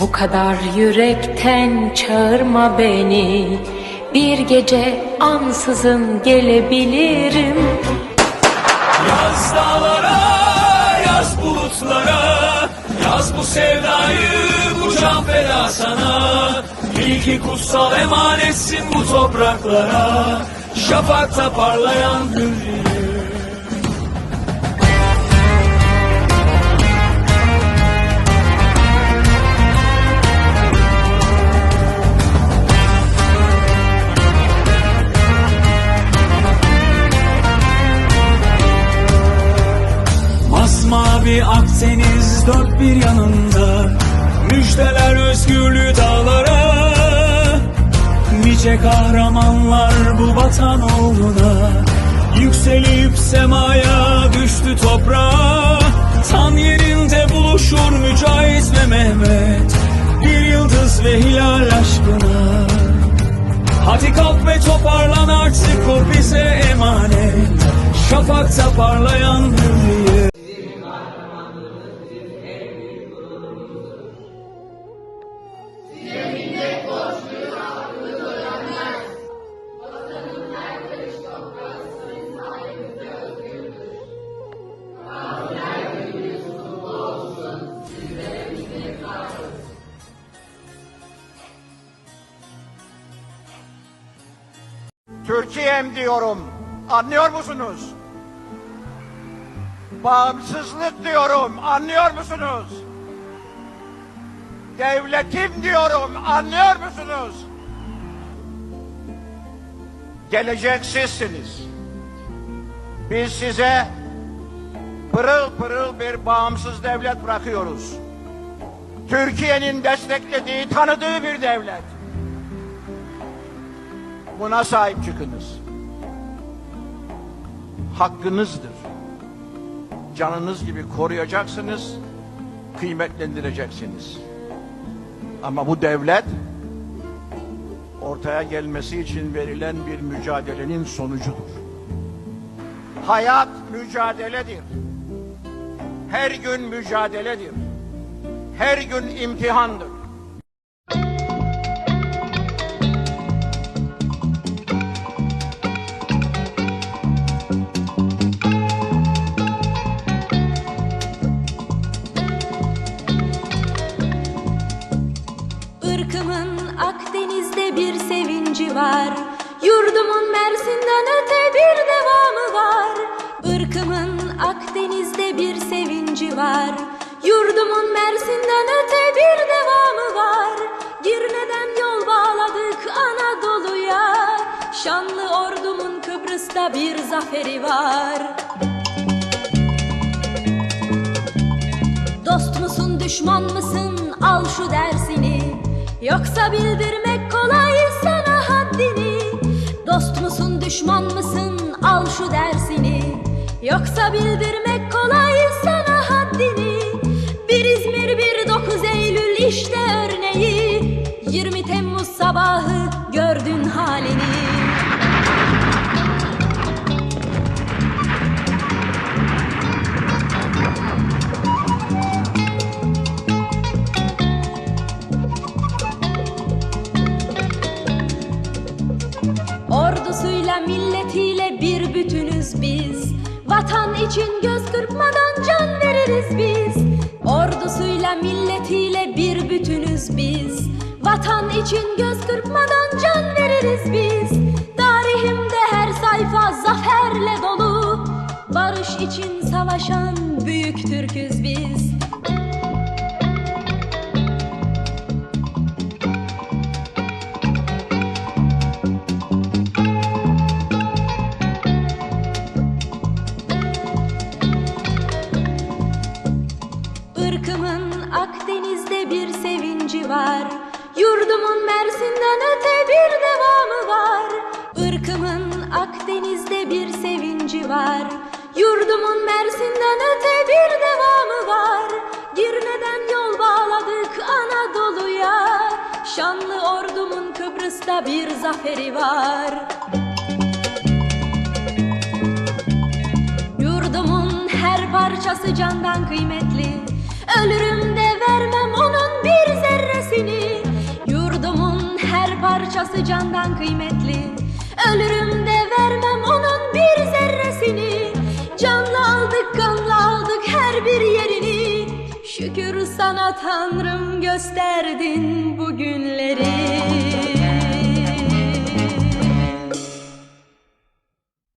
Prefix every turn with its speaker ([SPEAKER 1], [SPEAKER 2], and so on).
[SPEAKER 1] Bu kadar yürekten çağırma beni. Bir gece ansızın gelebilirim.
[SPEAKER 2] Yaz dağlara, yaz bulutlara Yaz bu sevdayı, bu can feda sana. Bil ki kutsal emanetsin bu topraklara. Şafakta parlayan hürriyet Masmavi Akdeniz dört bir yanında. Müjdeler özgürlüğü dağlara. Nice kahramanlar bu vatan uğruna. Yükselip semaya düştü toprağa. Tan yerinde buluşur Mücahit ve Mehmet. Bir yıldız ve hilal aşkına. Hadi kalk ve toparlan artık bu bize emanet. Şafakta parlayan hürriyet
[SPEAKER 3] Türkiye'm diyorum. Anlıyor musunuz? Bağımsızlık diyorum. Anlıyor musunuz? Devletim diyorum. Anlıyor musunuz? Gelecek sizsiniz. Biz size pırıl pırıl bir bağımsız devlet bırakıyoruz. Türkiye'nin desteklediği, tanıdığı bir devlet. Buna sahip çıkınız. Hakkınızdır. Canınız gibi koruyacaksınız, kıymetlendireceksiniz. Ama bu devlet ortaya gelmesi için verilen bir mücadelenin sonucudur. Hayat mücadeledir. Her gün mücadeledir. Her gün imtihandır.
[SPEAKER 4] Yurdumun Mersin'den öte bir devamı var. Irkımın Akdeniz'de bir sevinci var. Yurdumun Mersin'den öte bir devamı var. Girne'den yol bağladık Anadolu'ya. Şanlı ordumun Kıbrıs'ta bir zaferi var. Dost musun düşman mısın? Al şu dersini. Yoksa bildirmek kolay sana haddini Dost musun düşman mısın? Al şu dersini. Yoksa bildirmek kolay sana haddini. Bir İzmir bir 9 Eylül işte örneği. 20 Temmuz sabahı Vatan için göz kırpmadan can veririz biz. Ordusuyla milletiyle bir bütünüz biz. Vatan için göz kırpmadan can veririz biz. Tarihimde her sayfa zaferle dolu. Barış için savaşan Irkımın Akdeniz'de bir sevinci var. Yurdumun Mersin'den öte bir devamı var. Irkımın Akdeniz'de bir sevinci var. Yurdumun Mersin'den öte bir devamı var. Girne'den yol bağladık Anadolu'ya. Şanlı ordumun Kıbrıs'ta bir zaferi var. Yurdumun her parçası candan kıymetli Ölürüm de vermem onun bir zerresini. Yurdumun her parçası candan kıymetli. Ölürüm de vermem onun bir zerresini. Canla aldık kanla aldık her bir yerini. Şükür sana Tanrım gösterdin bugünleri.